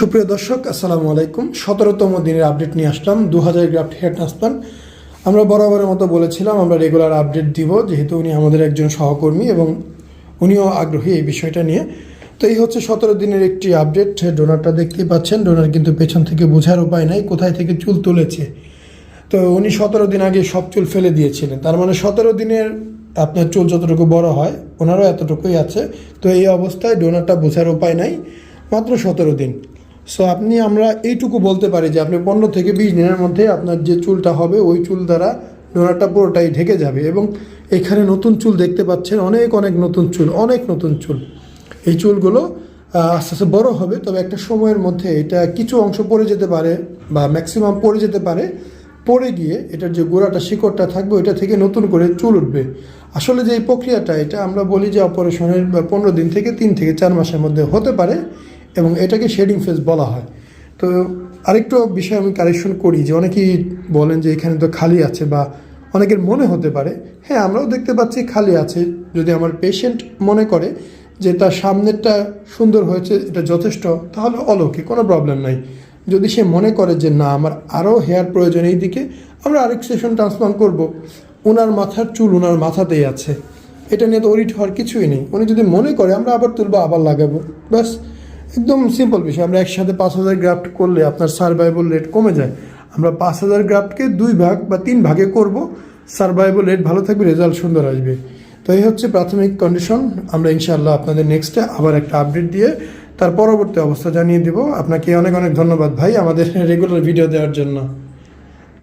সুপ্রিয় দর্শক, আসসালামু আলাইকুম। সতেরোতম দিনের আপডেট নিয়ে আসলাম দু হাজার গ্রাফট হেয়ার ট্রান্সপ্লান্ট আমরা বরাবরের মতো বলেছিলাম, আমরা রেগুলার আপডেট দিব, যেহেতু উনি আমাদের একজন সহকর্মী এবং উনিও আগ্রহী এই বিষয়টা নিয়ে। তো এই হচ্ছে সতেরো দিনের একটি আপডেট ডোনারটা দেখতেই পাচ্ছেন ডোনার কিন্তু পেছন থেকে বোঝার উপায় নাই, কোথায় থেকে চুল তুলেছে। তো উনি সতেরো দিন আগে সব চুল ফেলে দিয়েছিলেন। তার মানে সতেরো দিনের আপনার চুল যতটুকু বড় হয়, ওনারও এতটুকুই আছে। তো এই অবস্থায় ডোনারটা বোঝার উপায় নাই, মাত্র সতেরো দিন। সো আপনি আমরা এইটুকু বলতে পারি যে আপনি পনেরো থেকে বিশ দিনের মধ্যে আপনার যে চুলটা হবে, ওই চুল দ্বারা ডোনারটা পুরোটাই ঢেকে যাবে এবং এখানে নতুন চুল দেখতে পাচ্ছেন, অনেক অনেক নতুন চুল, অনেক নতুন চুল। এই চুলগুলো আস্তে আস্তে বড় হবে, তবে একটা সময়ের মধ্যে এটা কিছু অংশ পড়ে যেতে পারে বা ম্যাক্সিমাম পড়ে যেতে পারে। পড়ে গিয়ে এটার যে গোড়াটা, শিকড়টা থাকবে, ওইটা থেকে নতুন করে চুল উঠবে। আসলে যে এই প্রক্রিয়াটা, এটা আমরা বলি যে অপারেশনের পনেরো দিন থেকে তিন থেকে চার মাসের মধ্যে হতে পারে। এবং এটাকে শেডিং ফেজ বলা হয়। তো আরেকটু বিষয় আমি কারেকশন করি যে অনেকেই বলেন যে এখানে তো খালি আছে বা অনেকের মনে হতে পারে। হ্যাঁ আমরাও দেখতে পাচ্ছি খালি আছে। যদি আমার পেশেন্ট মনে করে যে তার সামনেরটা সুন্দর হয়েছে, এটা যথেষ্ট, তাহলে অলৌকিক, কোনো প্রবলেম নাই। যদি সে মনে করে যে না, আমার আরও হেয়ার প্রয়োজন এই দিকে, আমরা আরেক সেশন ট্রান্সপ্লান্ট করব। ওনার মাথার চুল ওনার মাথাতেই আছে। এটা নিয়ে তো ওরিট হওয়ার কিছুই নেই। উনি যদি মনে করে, আমরা আবার তুলবো, আবার লাগাবো। ব্যাস। একদম সিম্পল বিষয়। আমরা একসাথে পাঁচ হাজার গ্রাফট করলে আপনার সার্ভাইভাল রেট কমে যায়। আমরা পাঁচ হাজার গ্রাফটকে দুই ভাগ বা তিন ভাগে করব। সার্ভাইভাল রেট ভালো থাকবে রেজাল্ট সুন্দর আসবে। তো এই হচ্ছে প্রাথমিক কন্ডিশন আমরা ইনশাআল্লাহ আপনাদের নেক্সটে আবার একটা আপডেট দিয়ে তার পরবর্তী অবস্থা জানিয়ে দেবো। আপনাকে অনেক অনেক ধন্যবাদ ভাই আমাদের রেগুলার ভিডিও দেওয়ার জন্য।